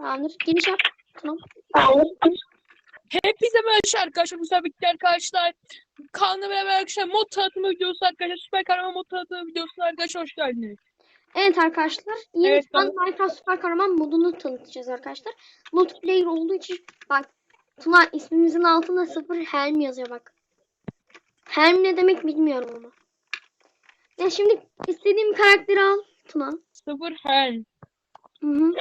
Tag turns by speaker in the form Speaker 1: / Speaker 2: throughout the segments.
Speaker 1: Tamamdır. Geniş yap. Tamam.
Speaker 2: Hepinize merhaba arkadaşlar. Bu arkadaşlar. Kaan'la beraber arkadaşlar mod tanıtımı videosu arkadaşlar. Süper kahraman mod tanıtımı videosuna arkadaşlar hoş geldiniz.
Speaker 1: Evet arkadaşlar. Yeni
Speaker 2: Evet,
Speaker 1: çıkan Minecraft Süper Kahraman modunu tanıtacağız arkadaşlar. Multiplayer olduğu için bak Tuna ismimizin altında sıfır helm yazıyor bak. Helm ne demek bilmiyorum ama. Ya şimdi istediğim karakteri al Tuna.
Speaker 2: Sıfır hen.
Speaker 1: Hı hı.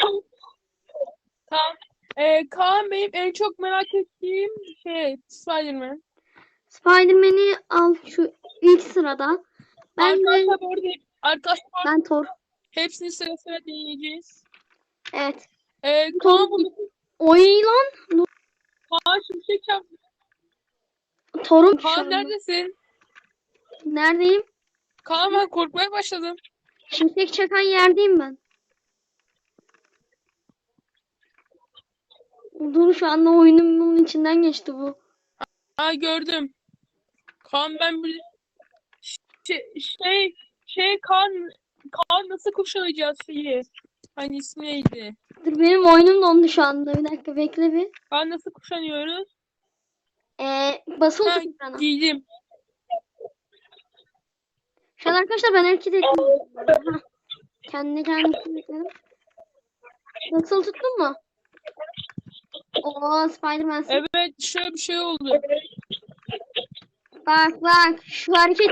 Speaker 2: Tamam. Ee, Kaan benim en çok merak ettiğim şey Spiderman.
Speaker 1: Spider-Man'i al şu ilk sırada. Ben de,
Speaker 2: Arkadaşlar bu arada arkadaşlar
Speaker 1: ben Thor.
Speaker 2: hepsini sıra sıra deneyeceğiz.
Speaker 1: Evet.
Speaker 2: Ee, Kaan bunu
Speaker 1: Oy lan.
Speaker 2: Kaan şimşek çarptı.
Speaker 1: Thor'un
Speaker 2: Kaan neredesin?
Speaker 1: Neredeyim?
Speaker 2: Kaan ben korkmaya başladım.
Speaker 1: Şimşek çakan yerdeyim ben. Dur şu anda oyunumun içinden geçti bu.
Speaker 2: Ha gördüm. Kaan ben bir şey şey, şey Kaan Kaan nasıl kuşanacağız şeyi? Hani ismi neydi?
Speaker 1: Dur benim oyunum dondu şu anda. Bir dakika bekle bir.
Speaker 2: Kaan nasıl kuşanıyoruz?
Speaker 1: Ee, basılı
Speaker 2: Ha,
Speaker 1: ekrana.
Speaker 2: giydim.
Speaker 1: Şu an arkadaşlar ben hareket. Hah. Kendi kendime ekledim. Basılı tuttun mu? Oo Spiderman.
Speaker 2: Evet şöyle bir şey oldu.
Speaker 1: Bak bak şu hareket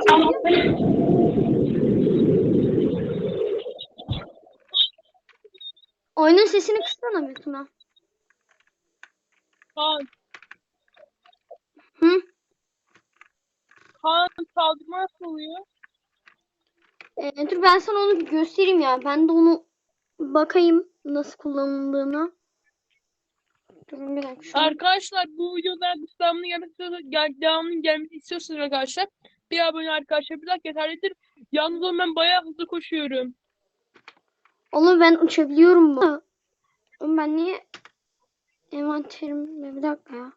Speaker 1: Oyunun sesini kıssana bir Tuna.
Speaker 2: Kaan,
Speaker 1: Hı?
Speaker 2: Kaan saldırma nasıl oluyor?
Speaker 1: Ee, dur ben sana onu bir göstereyim ya. Ben de onu bakayım nasıl kullanıldığına. Durun bir dakika.
Speaker 2: Arkadaşlar bu videoda devamını gelmesi gel, devamının gelmesi istiyorsanız arkadaşlar bir abone arkadaşlar bir like yeterlidir. Yalnız oğlum ben bayağı hızlı koşuyorum.
Speaker 1: Onu ben uçabiliyorum bu. Oğlum ben niye envanterim bir dakika ya.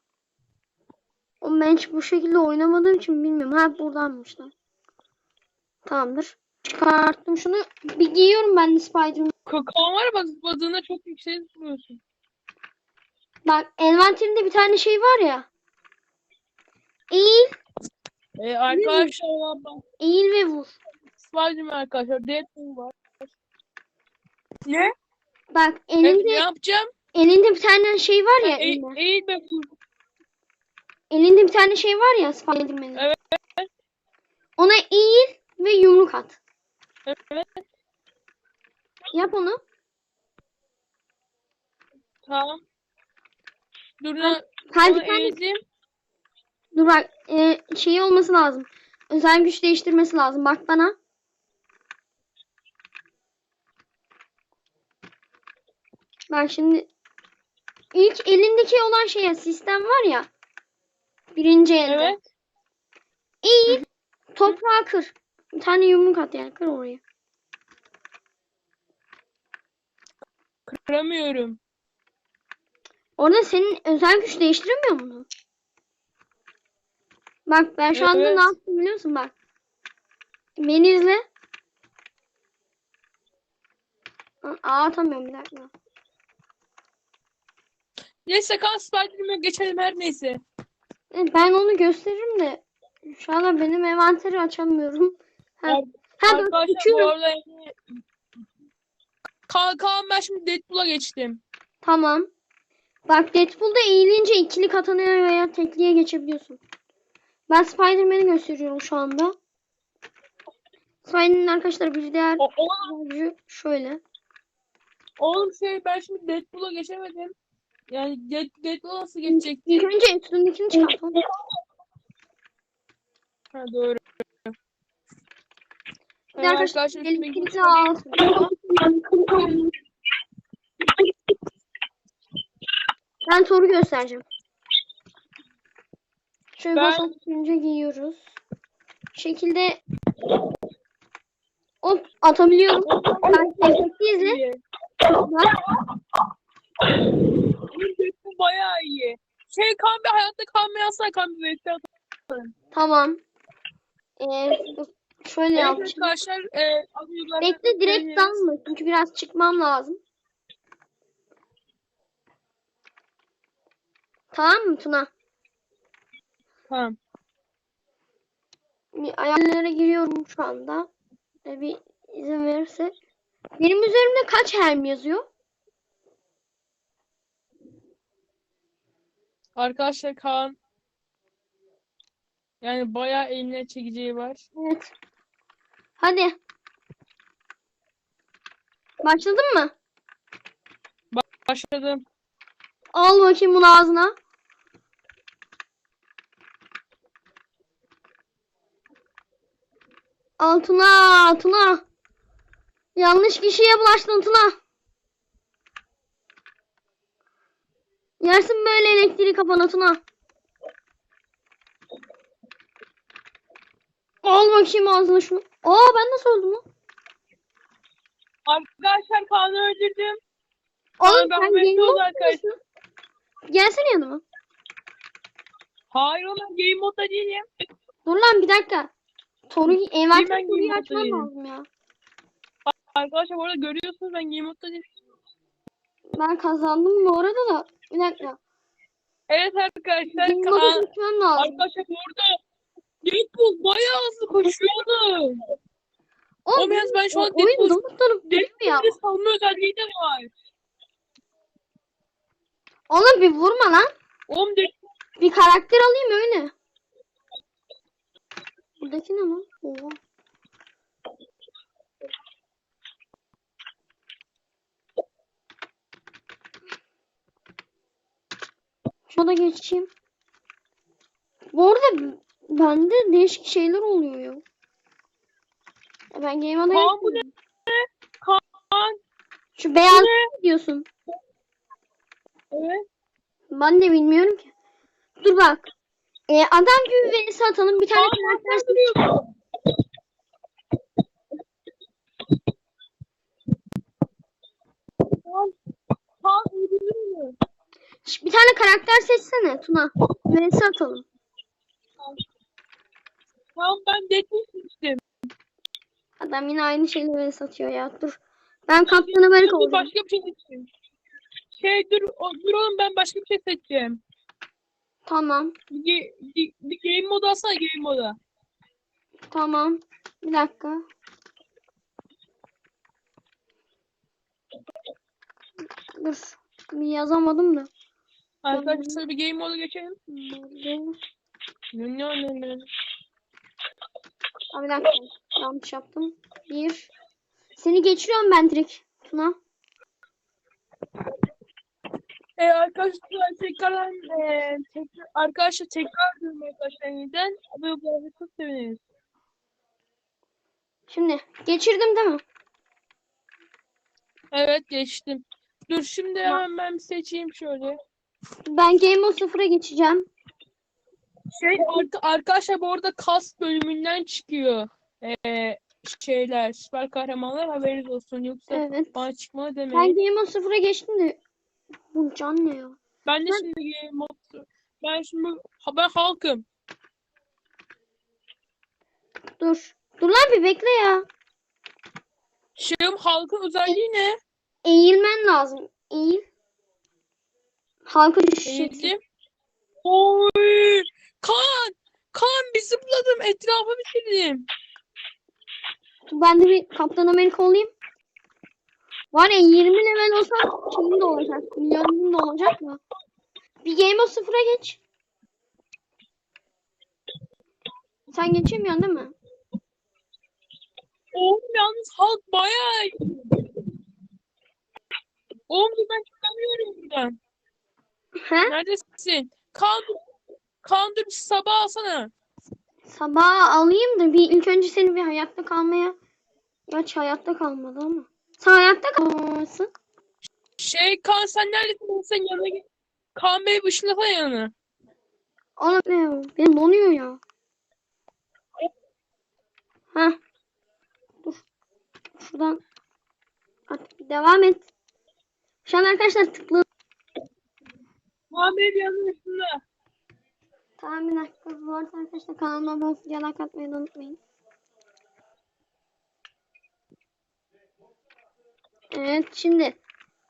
Speaker 1: Oğlum ben hiç bu şekilde oynamadığım için bilmiyorum. Ha buradanmış lan. Tamamdır. Çıkarttım şunu. Bir giyiyorum ben de Spiderman.
Speaker 2: Ka- Kaan var bak zıpladığında çok yüksek zıplıyorsun.
Speaker 1: Bak envanterimde bir tane şey var ya. Eğil,
Speaker 2: Ee, arkadaşlar bak
Speaker 1: eğil ve vur.
Speaker 2: Spiderman arkadaşlar Deadpool var. Ne?
Speaker 1: Bak
Speaker 2: Evet,
Speaker 1: elinde
Speaker 2: ne yapacağım?
Speaker 1: elinde bir tane şey var ya.
Speaker 2: E,
Speaker 1: elinde.
Speaker 2: eğil be vur.
Speaker 1: Elinde bir tane şey var ya Spiderman'in.
Speaker 2: Evet.
Speaker 1: Ona eğil ve yumruk at.
Speaker 2: Evet.
Speaker 1: Yap onu.
Speaker 2: Tamam. Dur lan.
Speaker 1: Dur bak e, şey olması lazım. Özel güç değiştirmesi lazım. Bak bana. Bak şimdi ilk elindeki olan şeye sistem var ya. Birinci elde.
Speaker 2: Evet.
Speaker 1: Eğil. Toprağı kır. Bir tane yumruk at yani. Kır orayı.
Speaker 2: Kıramıyorum.
Speaker 1: Orada senin özel güç değiştiremiyor musun? Bak ben şu anda
Speaker 2: Evet.
Speaker 1: ne yaptım biliyor musun? Bak. Beni izle. Aa atamıyorum bir dakika.
Speaker 2: Neyse kan Spiderman'e geçelim her neyse.
Speaker 1: Ben onu gösteririm de şu anda benim envanteri açamıyorum. Ha,
Speaker 2: Ar-
Speaker 1: ha bak uçuyorum.
Speaker 2: arada yani... Kaan, Kaan ben şimdi Deadpool'a geçtim.
Speaker 1: Tamam. Bak Deadpool'da eğilince ikili katanaya veya tekliye geçebiliyorsun. Ben Spider-Man'i gösteriyorum şu anda. Spider-Man'in arkadaşlar bir diğer
Speaker 2: O, oğlum,
Speaker 1: gücü şöyle.
Speaker 2: oğlum şey ben şimdi Deadpool'a geçemedim. Yani Dead, Deadpool'a nasıl geçecektim?
Speaker 1: İlk önce üstündekini çıkartalım.
Speaker 2: Ha doğru.
Speaker 1: Bir de arkadaşlar
Speaker 2: arkadaşlar
Speaker 1: Ben Thor'u göstereceğim. Şöyle
Speaker 2: Ben-
Speaker 1: önce giyiyoruz. Bu şekilde hop atabiliyorum. Ben efekti izle. Bak.
Speaker 2: Deadpool bayağı iyi. Şey kan bir hayatta kalmayansa kan bir bekle
Speaker 1: Tamam. Ee, şöyle
Speaker 2: Evet
Speaker 1: yapacağım.
Speaker 2: arkadaşlar e,
Speaker 1: Bekle direkt dalma çünkü biraz çıkmam lazım. Tamam mı Tuna?
Speaker 2: Tamam.
Speaker 1: Bir ayarlara giriyorum şu anda. E, bir izin verirse. Benim üzerimde kaç helm yazıyor?
Speaker 2: Arkadaşlar Kaan yani bayağı eline çekeceği var.
Speaker 1: Evet. Hadi. Başladın mı?
Speaker 2: Başladım.
Speaker 1: Al bakayım bunu ağzına. Al Tuna. Yanlış kişiye bulaştın Tuna. Yersin böyle elektriği kafana Tuna. Al bakayım ağzına şunu. Aa ben nasıl öldüm lan?
Speaker 2: Arkadaşlar Kaan'ı öldürdüm.
Speaker 1: Oğlum
Speaker 2: ben
Speaker 1: sen game mode? Gelsene yanıma.
Speaker 2: Hayır oğlum game modda değilim.
Speaker 1: Dur lan bir dakika. Soru envanter soruyu
Speaker 2: game
Speaker 1: açmam
Speaker 2: moddayım.
Speaker 1: lazım ya.
Speaker 2: Arkadaşlar bu arada görüyorsunuz ben game modda değilim.
Speaker 1: Ben kazandım bu arada da. Bir dakika.
Speaker 2: Evet arkadaşlar
Speaker 1: Game modu
Speaker 2: Kaan.
Speaker 1: seçmem lazım.
Speaker 2: Arkadaşlar burada Deadpool bayağı hızlı koşuyordu. Oğlum yalnız ben şu an
Speaker 1: o-
Speaker 2: Deadpool-
Speaker 1: ya.
Speaker 2: Deadpool'un savunma özelliği de var.
Speaker 1: Oğlum bir vurma lan.
Speaker 2: Oğlum Deadpool
Speaker 1: Bir karakter alayım öyle. Buradaki ne lan? Oha. Şuna geçeyim. Bu arada bende değişik şeyler oluyor ya. Ben game moda
Speaker 2: Kaan bu ne? Kaan.
Speaker 1: Şu beyaz
Speaker 2: ne?
Speaker 1: diyorsun.
Speaker 2: Evet.
Speaker 1: Ben de bilmiyorum ki. Dur bak. Ee, adam gibi vs atalım. Bir tane karakter? Şş, Bir tane karakter seçsene Tuna. Vs atalım.
Speaker 2: Kaan ben Deadpool seçtim.
Speaker 1: Adam yine aynı şeyleri satıyor ya. Dur. Ben Kaptan Amerika olacağım.
Speaker 2: başka bir şey seçeyim. Şey dur, o, dur oğlum ben başka bir şey seçeceğim.
Speaker 1: Tamam.
Speaker 2: Bir, bir, bir game modu alsana game modu.
Speaker 1: Tamam. Bir dakika. Dur. Yazamadım da.
Speaker 2: Arkadaşlar bir game modu geçelim. Ne ne ne ne.
Speaker 1: Aa, bir dakika. Yanlış yaptım. Bir. Seni geçiriyorum ben direkt. Tuna.
Speaker 2: Ee, arkadaşlar tekrardan e, tekrar, arkadaşlar tekrar arkadaşlar yeniden. Ve bu arada çok seviniriz.
Speaker 1: Şimdi geçirdim değil mi?
Speaker 2: Evet geçtim. Dur şimdi hemen ben bir seçeyim şöyle.
Speaker 1: Ben Game Mode 0'a geçeceğim.
Speaker 2: Şey arka, arkadaşlar bu arada kas bölümünden çıkıyor. Ee, şeyler süper kahramanlar haberiniz olsun yoksa
Speaker 1: Evet.
Speaker 2: bana çıkmalı
Speaker 1: Ben
Speaker 2: demeyin.
Speaker 1: Game Mode 0'a geçtim de. Bu can ne ya?
Speaker 2: Ben de şimdi game ben şimdi ha, ben halkım.
Speaker 1: Dur. Dur lan bir bekle ya.
Speaker 2: Şeyim halkın özelliği ne?
Speaker 1: Eğilmen lazım. Eğil. Halka düşeceksin.
Speaker 2: Oy! Kan! Kan bir zıpladım. Etrafa bitirdim.
Speaker 1: Ben de bir Kaptan Amerika olayım. Var ya 20 level olsam şeyim de olacak. Milyonum da olacak da. Bir Game of 0'a geç. Sen geçemiyorsun değil mi?
Speaker 2: Oğlum yalnız halk bayağı iyi. Oğlum ben çıkamıyorum buradan.
Speaker 1: He?
Speaker 2: Neredesin? Kan Kan dur bir sabah alsana.
Speaker 1: Sabah alayım da bir ilk önce seni bir hayatta kalmaya. Gerçi hayatta kalmadı ama. Sen hayatta kalmasın.
Speaker 2: Şey Kan sen neredesin? Senin yanına git. Kan Bey ışınlasana yanına.
Speaker 1: Oğlum ne? Benim donuyor ya. Ha. Dur. Şuradan. Artık bir devam et. Şu an arkadaşlar tıklı.
Speaker 2: Kan Bey bir yanına ışınla.
Speaker 1: Tamam bir dakika. Bu arada arkadaşlar kanalıma abone olup like atmayı unutmayın. Evet şimdi.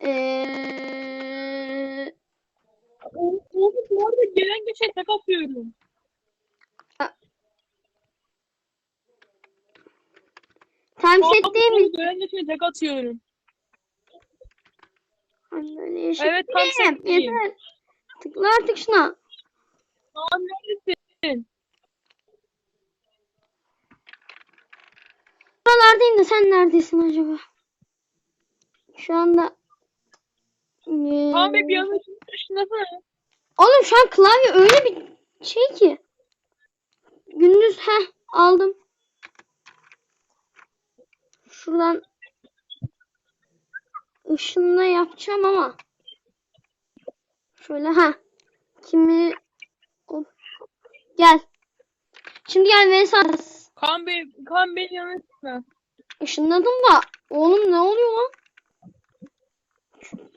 Speaker 1: Ee,
Speaker 2: bu arada gelen geçe tek atıyorum. Abi,
Speaker 1: set değil mi?
Speaker 2: Gelen geçe tek atıyorum. Evet, tam
Speaker 1: Yeter,
Speaker 2: setteyim.
Speaker 1: Yeter. Tıkla artık şuna.
Speaker 2: Kaan neredesin?
Speaker 1: Buralardayım da sen neredesin acaba? Şu anda Ee,
Speaker 2: Bey bir yanına ışınlasana.
Speaker 1: Oğlum şu an klavye öyle bir şey ki. Gündüz heh aldım. Şuradan ışınla yapacağım ama. Şöyle ha. Kimi Hop. Gel. Şimdi gel Vesas.
Speaker 2: Kaan Bey, Kaan Bey'in yanına.
Speaker 1: Işınladım da. Oğlum ne oluyor lan?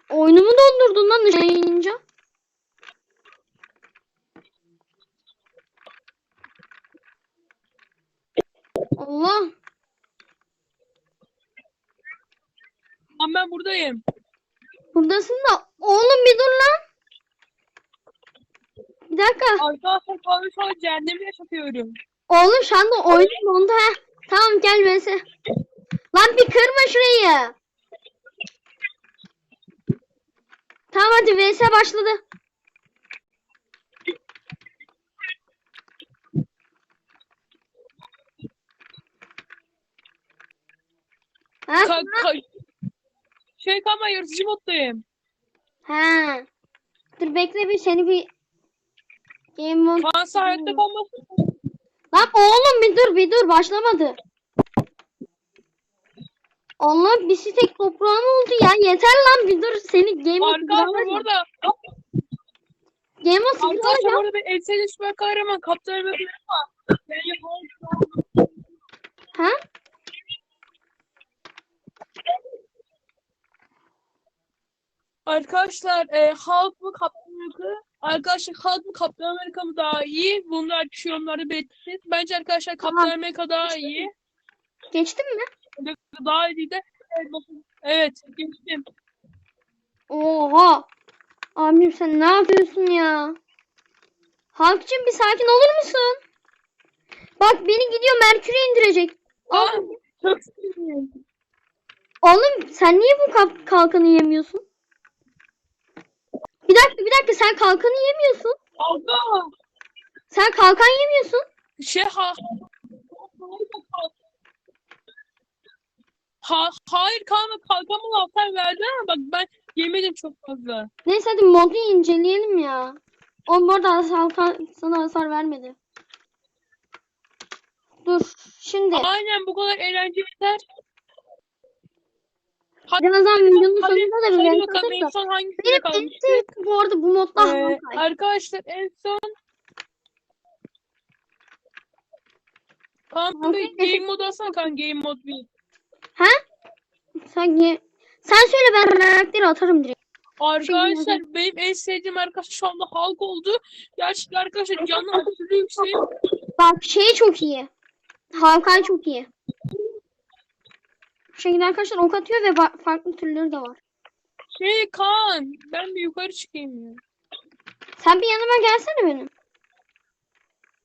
Speaker 1: Oyunumu dondurdun lan ışınlayınca. Allah.
Speaker 2: Kaan ben buradayım.
Speaker 1: Buradasın da. Oğlum bir dur lan. Bir dakika.
Speaker 2: Arkadaşlar Kaan'ı şu an cehennemi yaşatıyorum.
Speaker 1: Oğlum şu anda oyun dondu ha. Tamam gel Vese. Lan bir kırma şurayı. Tamam hadi VS başladı. Ha?
Speaker 2: Ka ka şey Kaan ben yaratıcı moddayım.
Speaker 1: ha. Dur bekle bir seni bir Game mode.
Speaker 2: Kaan sen hayatta kalmasın.
Speaker 1: Lan oğlum bir dur bir dur başlamadı. Allah bir tek toprağın oldu ya. Yeter lan bir dur seni Game mode
Speaker 2: Arkadaşlar bu arada
Speaker 1: Game sıfır
Speaker 2: Arkadaşlar bu
Speaker 1: alacağım.
Speaker 2: arada ben en sevdiğim süper kahraman Kaptan Amerika ben yapamam.
Speaker 1: Ha?
Speaker 2: Arkadaşlar e, Hulk mı Kaptan Amerika? Arkadaşlar Hulk mı Kaptan Amerika mı daha iyi? Bunlar şu yorumlarda belirtin. Bence arkadaşlar Kaptan. Amerika daha iyi.
Speaker 1: Geçtin mi?
Speaker 2: Daha iyi de evet, geçtim.
Speaker 1: Oha. Abim sen ne yapıyorsun ya? Halkçım bir sakin olur musun? Bak beni gidiyor Merkür'e indirecek.
Speaker 2: Aa,
Speaker 1: Oğlum,
Speaker 2: çok sinirliyim.
Speaker 1: oğlum sen niye bu kap- kalkanı yemiyorsun? Bir dakika bir dakika sen kalkanı yemiyorsun.
Speaker 2: Abla
Speaker 1: Sen kalkan yemiyorsun.
Speaker 2: şey ha Ha, hayır kalma kalkamı laftan verdin ama bak ben yemedim çok fazla.
Speaker 1: Neyse hadi modu inceleyelim ya. O bu arada halkan sana hasar vermedi. Dur şimdi.
Speaker 2: Aynen bu kadar eğlence yeter. Hadi,
Speaker 1: Birazdan videonun
Speaker 2: hadi,
Speaker 1: sonunda da bir renk
Speaker 2: bakalım en son hangisinde kalmıştı?
Speaker 1: bu arada bu modda
Speaker 2: Ee, arkadaşlar en son
Speaker 1: Hawkeye-
Speaker 2: game modu alsana kan game mod bir.
Speaker 1: Ha? Ge- sen söyle ben karakteri atarım direkt.
Speaker 2: Arkadaşlar benim en sevdiğim arkadaş şu anda Hulk oldu. Gerçekten arkadaşlar canlı aşırı yüksek.
Speaker 1: Bak şey çok iyi. Hawkeye çok iyi. Bu şekilde arkadaşlar ok atıyor ve farklı türleri de var.
Speaker 2: Şey Kaan ben bir yukarı çıkayım ya.
Speaker 1: Sen bir yanıma gelsene benim.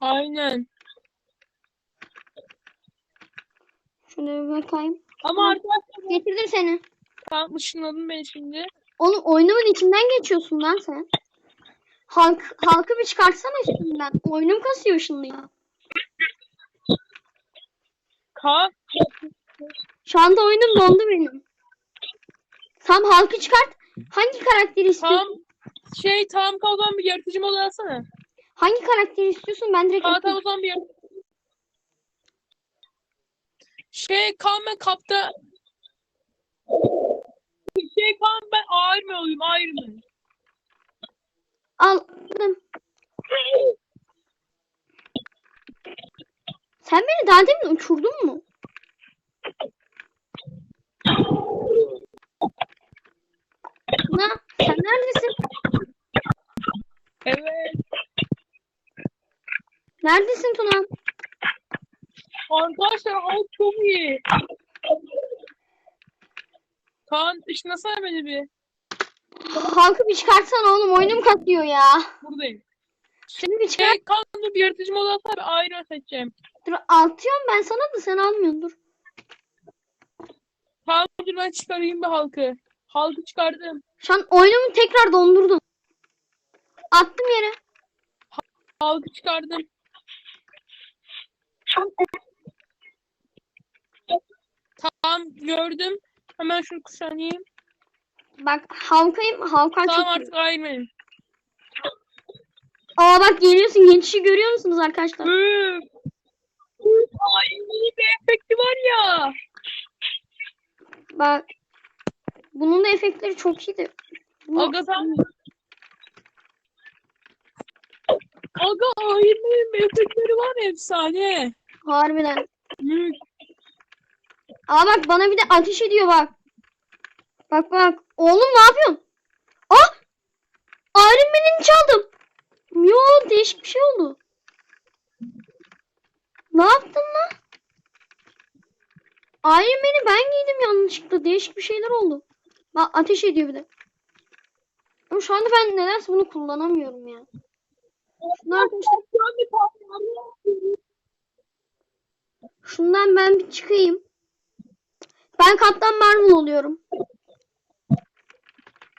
Speaker 2: Aynen.
Speaker 1: Şöyle bir bakayım.
Speaker 2: Ama arkadaşlar
Speaker 1: Getirdim seni.
Speaker 2: Kaan ışınladın beni şimdi.
Speaker 1: Oğlum oyunumun içinden geçiyorsun lan sen. Halk, halkı bir çıkartsana üstünden. Oyunum kasıyor şimdi ya.
Speaker 2: Kaan
Speaker 1: Şu anda oyunum dondu benim. Tam halkı çıkart. Hangi karakteri istiyorsun?
Speaker 2: tam şey tam kaldan bir yaratıcı modu alsana.
Speaker 1: Hangi karakteri istiyorsun? Ben direkt
Speaker 2: Kaan tam
Speaker 1: atayım.
Speaker 2: o zaman bir yaratıcı Şey ben kapta şey Kaan ben Iron Man olayım Iron Man.
Speaker 1: Aldım. Sen beni daha demin uçurdun mu? Tuna sen neredesin?
Speaker 2: Evet.
Speaker 1: Neredesin Tuna?
Speaker 2: Arkadaşlar Hulk çok iyi. Kaan ışınlasana beni bir.
Speaker 1: Halkı bir çıkartsana oğlum oyunum katlıyor ya.
Speaker 2: Buradayım.
Speaker 1: Şunu bir çıkart.
Speaker 2: Şey kanlı bir yaratıcı modu atar ayrı seçeceğim.
Speaker 1: Dur atıyorum ben sana da sen almıyorsun dur.
Speaker 2: Tamam dur ben çıkarayım bir halkı. Halkı çıkardım.
Speaker 1: Şu an oyunumu tekrar dondurdum. Attım yere.
Speaker 2: Halkı çıkardım. Tamam gördüm. Hemen şunu kuşanayım.
Speaker 1: Bak halkayım. Halka
Speaker 2: Tamam
Speaker 1: çok
Speaker 2: artık Iron
Speaker 1: Aa bak geliyorsun. Geçişi görüyor musunuz arkadaşlar?
Speaker 2: Üf. Ay iyi bir efekti var ya.
Speaker 1: Bak. Bunun da efektleri çok iyiydi. Bu-
Speaker 2: Aga sen... Aga Man'in efektleri var efsane.
Speaker 1: Harbiden.
Speaker 2: Mük.
Speaker 1: Aa bak bana bir de ateş ediyor bak. Bak bak. Oğlum ne yapıyorsun? Aa! Iron Man'ini çaldım. Yo değişik bir şey oldu. Ne yaptın lan? Iron Man'i ben giydim yanlışlıkla. Değişik bir şeyler oldu. Bak ateş ediyor bir de. Ama şu anda ben nedense bunu kullanamıyorum ya. Arkadaşlar şundan ben bir çıkayım. Ben Kaptan Marvel oluyorum.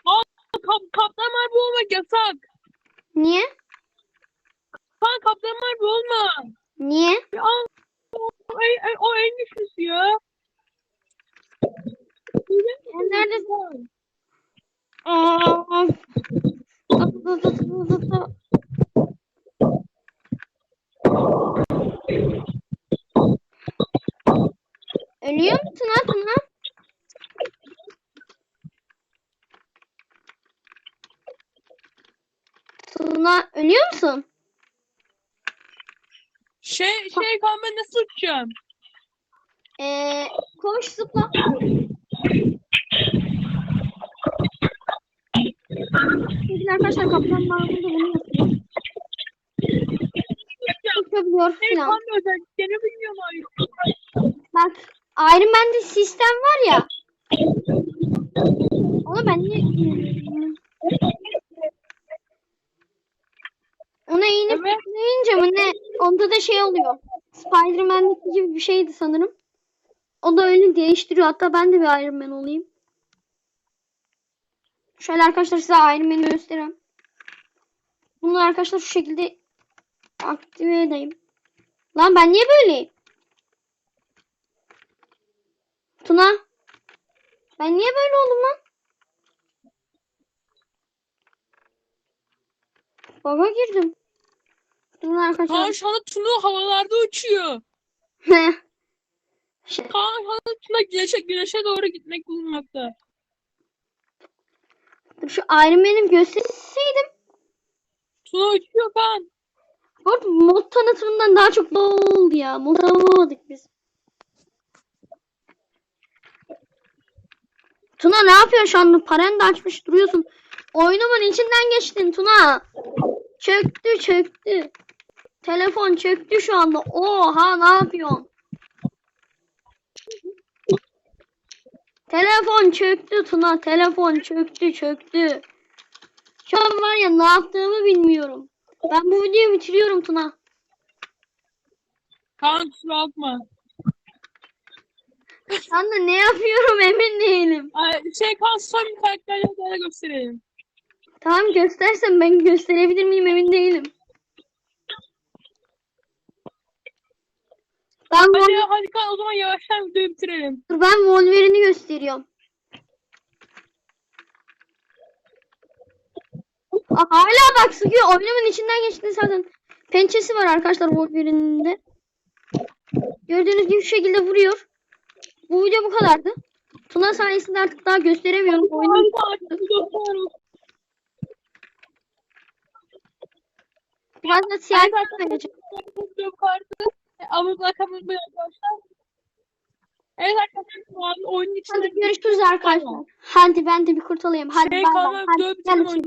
Speaker 2: Aa, kap, Kaptan Marvel olmak yasak.
Speaker 1: Niye?
Speaker 2: Kan Kaptan Marvel olma.
Speaker 1: Niye?
Speaker 2: Ya, o, en- o en güçlüsü ya.
Speaker 1: Sen neredesin? Aa tut, tut, tut, tut. Ölüyor musun ha Tuna? Tuna ölüyor musun?
Speaker 2: Şey, şey kan ben nasıl uçacağım?
Speaker 1: Ee, koş zıpla. Sevgili arkadaşlar Kaptan Marvel'da bunu yapıyor. Uçabiliyor
Speaker 2: Şey
Speaker 1: falan.
Speaker 2: kan özelliklerini bilmiyorum abi.
Speaker 1: Bak Iron Man'de sistem var ya. Onu ben niye Ona iğne
Speaker 2: Evet.
Speaker 1: tıklayınca mı ne? Onda da şey oluyor. Spider-Man'deki gibi bir şeydi sanırım. O da öyle değiştiriyor. Hatta ben de bir Iron Man olayım. Şöyle arkadaşlar size Iron Man'i göstereyim. Bunu arkadaşlar şu şekilde aktive edeyim. Lan ben niye böyleyim? Tuna. Ben niye böyle oldum lan? Baba girdim. Durun
Speaker 2: Kaan
Speaker 1: arkadaşlar.
Speaker 2: şu anda Tuna havalarda uçuyor.
Speaker 1: Şey,
Speaker 2: Kaan şu anda Tuna güneşe, güneşe doğru gitmek bulunmakta.
Speaker 1: Dur şu Iron Man'im gösterseydim.
Speaker 2: Tuna uçuyor Kaan.
Speaker 1: Bu arada mod tanıtımından daha çok oldu ya. Mod tanımamadık biz. Tuna ne yapıyorsun şu anda? Paranı da açmış duruyorsun. Oyunumun içinden geçtin Tuna. Çöktü çöktü. Telefon çöktü şu anda. Oha ne yapıyorsun? Telefon çöktü Tuna. Telefon çöktü çöktü. Şu an var ya ne yaptığımı bilmiyorum. Ben bu videoyu bitiriyorum Tuna.
Speaker 2: Kaan kusura bakma.
Speaker 1: Ben de ne yapıyorum emin değilim.
Speaker 2: Ay, Şey Kaan son bir karakterleri daha gösterelim.
Speaker 1: Tamam göstersen ben gösterebilir miyim emin değilim. Ben,
Speaker 2: Hadi,
Speaker 1: Wol-
Speaker 2: hadi Kaan o zaman yavaştan videoyu bitirelim.
Speaker 1: Dur, ben Wolverine'i gösteriyorum. Hala bak sıkıyor. Oyunumun içinden geçti zaten. Pençesi var arkadaşlar Wolverine'in de. Gördüğünüz gibi şu şekilde vuruyor. Bu video bu kadardı. Tuna sayesinde artık daha gösteremiyorum. Oyunu biraz da siyah
Speaker 2: Evet
Speaker 1: vereceğim.
Speaker 2: arkadaşlar bu arkadaşlar. Evet arkadaşlar şu an oyunun içinde
Speaker 1: Hadi görüşürüz arkadaşlar. Hadi ben de bir kurtulayım. Hadi
Speaker 2: Şey
Speaker 1: bay bay. Hadi gel.